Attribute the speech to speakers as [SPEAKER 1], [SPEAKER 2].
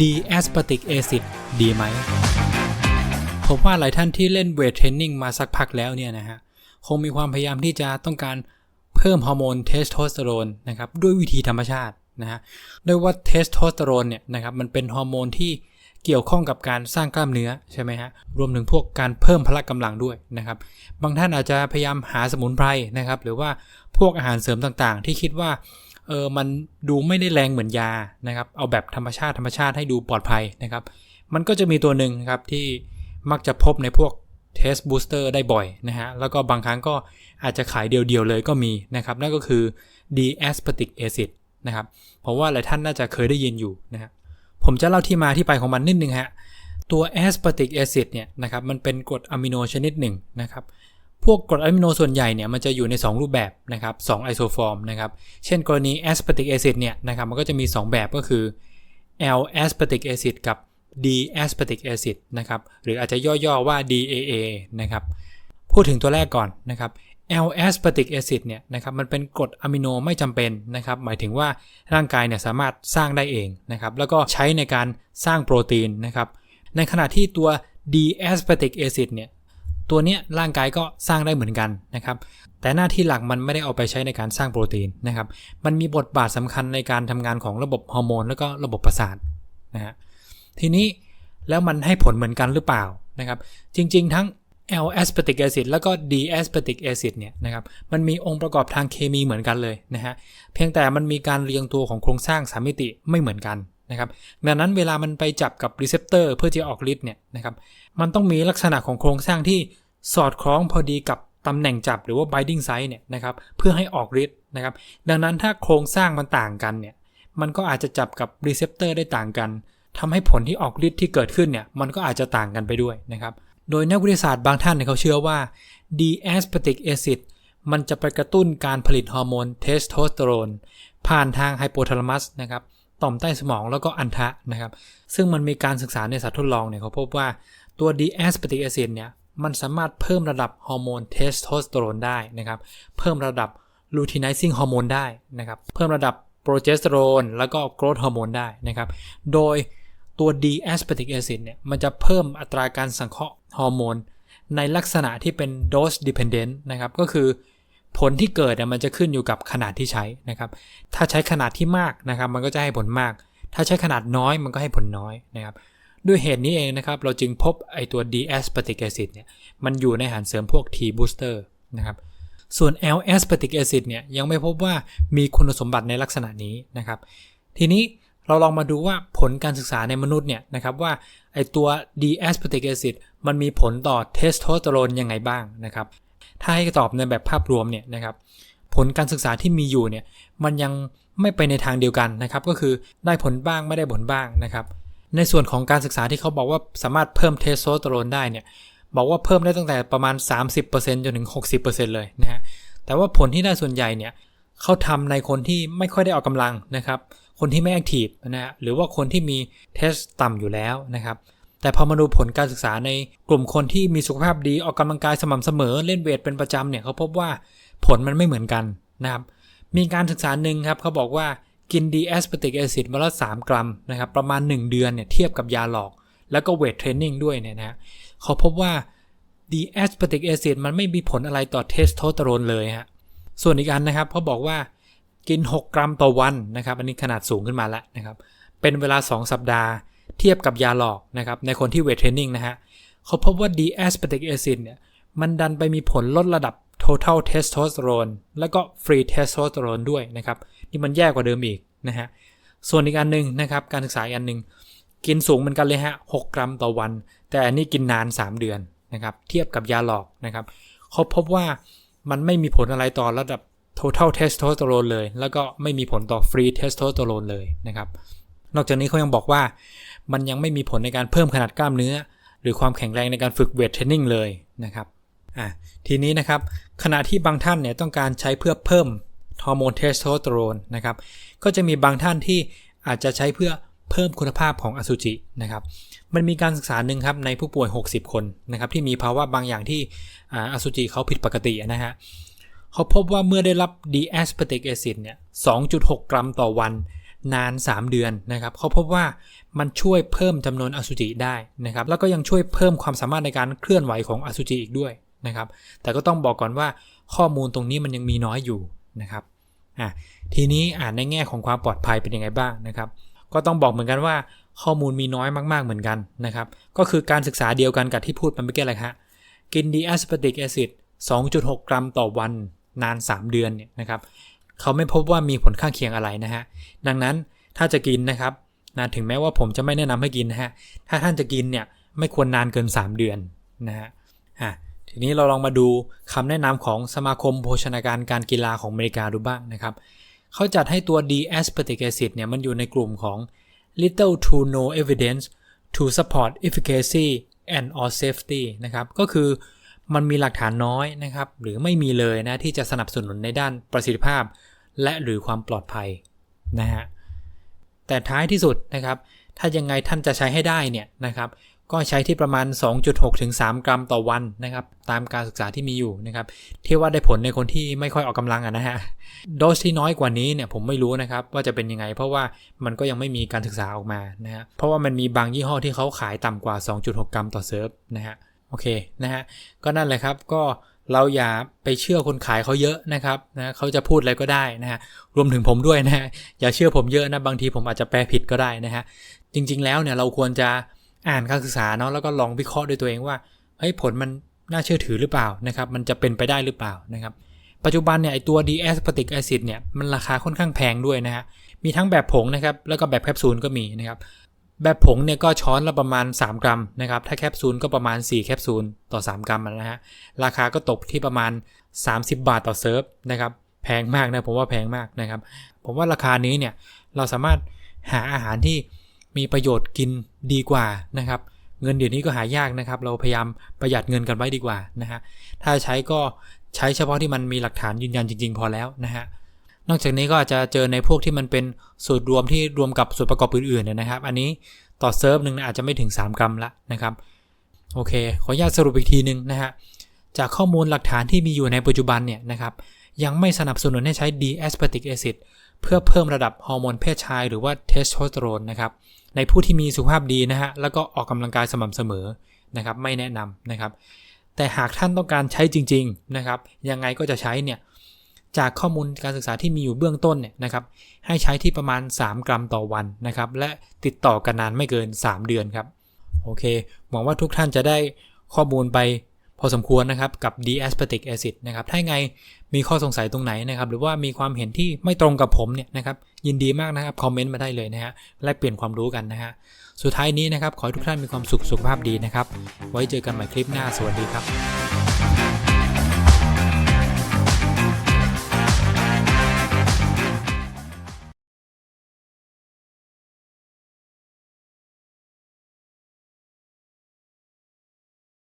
[SPEAKER 1] ดีแอสปาติกแอซิดดีไหม ผมว่าหลายท่านที่เล่นเวทเทรนนิ่งมาสักพักแล้วเนี่ยนะฮะ คงมีความพยายามที่จะต้องการเพิ่มฮอร์โมนเทสโทสเตอโรนนะครับ ด้วยวิธีธรรมชาตินะฮะโดยว่าเทสโทสเตอโรนเนี่ยนะครับมันเป็นฮอร์โมนที่เกี่ยวข้องกับการสร้างกล้ามเนื้อใช่ไหมฮะ รวมถึงพวกการเพิ่มพละกำลังด้วยนะครับ บางท่านอาจจะพยายามหาสมุนไพรนะครับ หรือว่าพวกอาหารเสริมต่างๆ ที่คิดว่า เออมันดูไม่ได้แรงเหมือนยานะครับ เอาแบบธรรมชาติธรรมชาติให้ดูปลอดภัยนะครับ มันก็จะมีตัวหนึ่งนะครับที่มักจะพบในพวกเทสบูสเตอร์ได้บ่อยนะฮะ แล้วก็บางครั้งก็อาจจะขายเดียวๆเลยก็มีนะครับ นั่นก็คือ d a s p a t i c acid นะครับ เพราะว่าหลายท่านน่าจะเคยได้ยินอยู่นะครับผมจะเล่าที่มาที่ไปของมันนิดนึงฮะ ตัว aspartic acid เนี่ยนะครับ มันเป็นกรดอะมิโนชนิดหนึ่งนะครับ พวกกรดอะมิโนส่วนใหญ่เนี่ยมันจะอยู่ใน 2 รูปแบบนะครับ2ไอโซฟอร์มนะครับ เช่นกรณี aspartic acid เนี่ยนะครับมันก็จะมี 2 แบบก็คือ L aspartic acid กับ D aspartic acid นะครับหรืออาจจะย่อๆว่า DAA นะครับพูดถึงตัวแรกก่อนนะครับ L aspartic acid เนี่ยนะครับมันเป็นกรดอะมิโนไม่จำเป็นนะครับหมายถึงว่าร่างกายเนี่ยสามารถสร้างได้เองนะครับแล้วก็ใช้ในการสร้างโปรตีนนะครับในขณะที่ตัว D aspartic acid เนี่ย ตัวเนี้ยร่างกายก็สร้างได้เหมือนกันนะครับ แต่หน้าที่หลักมันไม่ได้เอาไปใช้ในการสร้างโปรตีนนะครับ มันมีบทบาทสำคัญในการทำงานของระบบฮอร์โมนแล้วก็ระบบประสาทนะฮะ ทีนี้แล้วมันให้ผลเหมือนกันหรือเปล่านะครับ จริง ๆ ทั้ง L aspartic acid แล้วก็ D aspartic acid เนี่ยนะครับมันมีองค์ประกอบทางเคมีเหมือนกันเลยนะฮะเพียงแต่มันมีการเรียงตัวของโครงสร้างสามมิติไม่เหมือนกันนะครับดังนั้นเวลามันไปจับกับรีเซพเตอร์เพื่อจะออกฤทธิ์เนี่ยนะครับมันต้องมีลักษณะของโครงสร้างที่ สอดคล้องพอดีกับตำแหน่งจับหรือว่า binding site เนี่ยนะครับเพื่อให้ออกฤทธิ์นะครับ ดังนั้นถ้าโครงสร้างมันต่างกันเนี่ยมันก็อาจจะจับกับรีเซพเตอร์ได้ต่างกันทำให้ผลที่ออกฤทธิ์ที่เกิดขึ้นเนี่ยมันก็อาจจะต่างกันไปด้วยนะครับโดยนักวิทยาศาสตร์บางท่านเนี่ยเขาเชื่อว่า D aspartic acid มันจะไปกระตุ้นการผลิตฮอร์โมนเทสโทสเตอโรนผ่านทางไฮโปทาลามัสนะครับต่อมใต้สมองแล้วก็อันทะนะครับ ซึ่งมันมีการศึกษาในสัตว์ทดลองเนี่ยเขาพบว่าตัว D aspartic acid เนี่ย มันสามารถเพิ่มระดับฮอร์โมนเทสโทสเตอโรนได้นะครับ เพิ่มระดับ luteinizing ฮอร์โมนได้นะครับ เพิ่มระดับโปรเจสเตอโรนแล้วก็โกรทฮอร์โมนได้นะครับ โดยตัว D aspartic acid เนี่ย มันจะเพิ่มอัตราการสังเคราะห์ฮอร์โมนในลักษณะที่เป็น dose dependent นะครับ ก็คือผลที่เกิดมันจะขึ้นอยู่กับขนาดที่ใช้นะครับ ถ้าใช้ขนาดที่มากนะครับ มันก็จะให้ผลมาก ถ้าใช้ขนาดน้อยมันก็ให้ผลน้อยนะครับ ด้วยเหตุนี้เองนะครับ เราจึงพบไอตัว D aspartic acid เนี่ย มันอยู่ในอาหารเสริมพวก T booster นะครับ ส่วน L aspartic acid เนี่ย ยังไม่พบว่ามีคุณสมบัติในลักษณะนี้นะครับ ทีนี้เราลองมาดูว่าผลการศึกษาในมนุษย์เนี่ยนะครับว่าไอตัว D aspartic acid มันมีผลต่อเทสโทสเตอโรนยังไงบ้างนะครับ ถ้าให้ตอบในแบบภาพรวมเนี่ยนะครับ ผลการศึกษาที่มีอยู่เนี่ย มันยังไม่ไปในทางเดียวกันนะครับ ก็คือได้ผลบ้างไม่ได้ผลบ้างนะครับ ในส่วนของการศึกษาที่เขาบอกว่าสามารถเพิ่มเทสโทสเตอโรนได้เนี่ยบอกว่าเพิ่มได้ตั้งแต่ประมาณ 30%จนถึง 60%เลยนะฮะแต่ว่าผลที่ได้ส่วนใหญ่เนี่ยเขาทำในคนที่ไม่ค่อยได้ออกกำลังนะครับ คนที่ไม่แอคทีฟนะฮะหรือว่าคนที่มีเทสต่ำอยู่แล้วนะครับ แต่พอมาดูผลการศึกษาในกลุ่มคนที่มีสุขภาพดีออกกำลังกายสม่ำเสมอเล่นเวทเป็นประจำเนี่ยเขาพบว่าผลมันไม่เหมือนกันนะครับ มีการศึกษาหนึ่งครับเขาบอกว่า กินดีแอสปาติกแอซิดวันละ3 กรัมนะครับประมาณ 1 เดือนเนี่ยเทียบกับยาหลอก แล้วก็เวทเทรนนิ่งด้วยเนี่ยนะฮะเขาพบว่าดีแอสปาติกแอซิดมันไม่มีผลอะไรต่อเทสโทสเตอโรนเลยฮะส่วนอีกอันนะครับเขาบอกว่ากิน 6 กรัมต่อวันนะครับ อันนี้ขนาดสูงขึ้นมาแล้วนะครับ เป็นเวลา 2 สัปดาห์ เทียบกับยาหลอกนะครับ ในคนที่เวทเทรนนิ่งนะฮะเขาพบว่า D aspartic acid เนี่ยมันดันไปมีผลลดระดับ total testosterone แล้วก็ free testosterone ด้วยนะครับ นี่มันแย่กว่าเดิมอีกนะฮะ ส่วนอีกอันหนึ่งนะครับ การศึกษาอีกอันหนึ่งกินสูงเหมือนกันเลยฮะ 6 กรัมต่อวัน แต่อันนี้กินนาน 3 เดือนนะครับ เทียบกับยาหลอกนะครับเขาพบว่ามันไม่มีผลอะไรต่อระดับ total testosterone เลย แล้วก็ไม่มีผลต่อ free testosterone เลยนะครับ นอกจากนี้เขายังบอกว่ามันยังไม่มีผลในการเพิ่มขนาดกล้ามเนื้อ หรือความแข็งแรงในการฝึกเวทเทรนนิ่งเลยนะครับ อะทีนี้นะครับขณะที่บางท่านเนี่ยต้องการใช้เพื่อเพิ่มฮอร์โมนเทสโทสเตอโรนนะครับก็จะมีบางท่านที่อาจจะใช้เพื่อเพิ่มคุณภาพของอสุจินะครับมันมีการศึกษาหนึ่งครับในผู้ป่วย 60 คนนะครับที่มีภาวะบางอย่างที่อสุจิเขาผิดปกตินะฮะเขาพบว่าเมื่อได้รับ D aspartic acid เนี่ย 2.6 กรัมต่อวันนาน 3 เดือนนะครับเขาพบว่ามันช่วยเพิ่มจำนวนอสุจิได้นะครับแล้วก็ยังช่วยเพิ่มความสามารถในการเคลื่อนไหวของอสุจิอีกด้วย นะครับ แต่ก็ต้องบอกก่อนว่าข้อมูลตรงนี้มันยังมีน้อยอยู่นะครับอะทีนี้อ่านในแง่ของความปลอดภัยเป็นยังไงบ้างนะครับ ก็ต้องบอกเหมือนกันว่าข้อมูลมีน้อยมากๆเหมือนกันนะครับ ก็คือการศึกษาเดียวกันกับที่พูดไปเมื่อกี้เลยฮะกินดีแอสปาติกแอซิด2.6 กรัมต่อวันนาน 3 เดือนเนี่ยนะครับ เขาไม่พบว่ามีผลข้างเคียงอะไรนะฮะ ดังนั้นถ้าจะกินนะครับนะถึงแม้ว่าผมจะไม่แนะนำให้กินนะฮะ ถ้าท่านจะกินเนี่ยไม่ควรนานเกิน 3 เดือนนะฮะอะ ทีนี้เราลองมาดูคำแนะนำของสมาคมโภชนาการการกีฬาของอเมริกาดูบ้างนะครับเขาจัดให้ตัว D aspartic acid เนี่ยมันอยู่ในกลุ่มของ little to no evidence to support efficacy and or safety นะครับ ก็คือมันมีหลักฐานน้อยนะครับ หรือไม่มีเลยนะ ที่จะสนับสนุนในด้านประสิทธิภาพ และหรือความปลอดภัยนะฮะแต่ท้ายที่สุดนะครับ ถ้ายังไงท่านจะใช้ให้ได้เนี่ยนะครับ ก็ใช้ที่ประมาณ 2.6ถึง3 กรัมต่อวันนะครับ ตามการศึกษาที่มีอยู่นะครับที่ว่าได้ผลในคนที่ไม่ค่อยออกกำลังอะนะฮะโดสที่น้อยกว่านี้เนี่ยผมไม่รู้นะครับว่าจะเป็นยังไง เพราะว่ามันก็ยังไม่มีการศึกษาออกมานะฮะเพราะว่ามันมีบางยี่ห้อที่เขาขายต่ำกว่า 2.6 กรัมต่อเซิร์ฟนะฮะโอเคนะฮะก็นั่นแหละครับก็เราอย่าไปเชื่อคนขายเขาเยอะนะครับนะเขาจะพูดอะไรก็ได้นะฮะรวมถึงผมด้วยนะฮะอย่าเชื่อผมเยอะนะบางทีผมอาจจะแปลผิดก็ได้นะฮะจริง ๆ แล้วเนี่ยเราควรจะ อ่านการศึกษาเนาะแล้วก็ลองวิเคราะห์ด้วยตัวเองว่าเฮ้ยผลมันน่าเชื่อถือหรือเปล่านะครับมันจะเป็นไปได้หรือเปล่านะครับปัจจุบันเนี่ยไอตัว d a s p a t i c acid เนี่ยมันราคาค่อนข้างแพงด้วยนะฮะมีทั้งแบบผงนะครับแล้วก็แบบแคปซูลก็มีนะครับแบบผงเนี่ยก็ช้อนละประมาณ 3 กรัมนะครับถ้าแคปซูลก็ประมาณ 4 แคปซูลต่อ 3 กรัมนะฮะราคาก็ตกที่ประมาณ 30 บาทต่อเซิร์ฟนะครับแพงมากนะผมว่าแพงมากนะครับผมว่าราคานี้เนี่ยเราสามารถหาอาหารที่ มีประโยชน์กินดีกว่านะครับ เงินเดี๋ยวนี้ก็หายากนะครับ เราพยายามประหยัดเงินกันไว้ดีกว่านะฮะถ้าใช้ก็ใช้เฉพาะที่มันมีหลักฐานยืนยันจริง ๆ พอแล้วนะฮะนอกจากนี้ก็อาจจะเจอในพวกที่มันเป็นสูตรรวมที่รวมกับส่วนประกอบอื่นๆเนี่ยนะครับ อันนี้ต่อเซิร์ฟหนึ่งอาจจะไม่ถึง 3 กรัมละนะครับโอเค ขออนุญาตสรุปอีกทีหนึ่งนะฮะจากข้อมูลหลักฐานที่มีอยู่ในปัจจุบันเนี่ยนะครับยังไม่สนับสนุนให้ใช้ D aspartic acid เพื่อเพิ่มระดับฮอร์โมนเพศชายหรือว่าเทสโทสเตอโรนนะครับในผู้ที่มีสุขภาพดีนะฮะแล้วก็ออกกำลังกายสม่ำเสมอนะครับไม่แนะนำนะครับ แต่หากท่านต้องการใช้จริงๆนะครับยังไงก็จะใช้เนี่ยจากข้อมูลการศึกษาที่มีอยู่เบื้องต้นเนี่ยนะครับให้ใช้ที่ประมาณ 3 กรัมต่อวันนะครับและติดต่อกันนานไม่เกิน 3 เดือนครับโอเคหวังว่าทุกท่านจะได้ข้อมูลไป พอสมควรนะครับกับ d aspartic acid นะครับถ้าไงมีข้อสงสัยตรงไหนนะครับหรือว่ามีความเห็นที่ไม่ตรงกับผมเนี่ยนะครับยินดีมากนะครับคอมเมนต์มาได้เลยนะฮะแลกเปลี่ยนความรู้กันนะฮะสุดท้ายนี้นะครับขอให้ทุกท่านมีความสุขสุขภาพดีนะครับ ไว้เจอกันใหม่คลิปหน้าสวัสดีครับ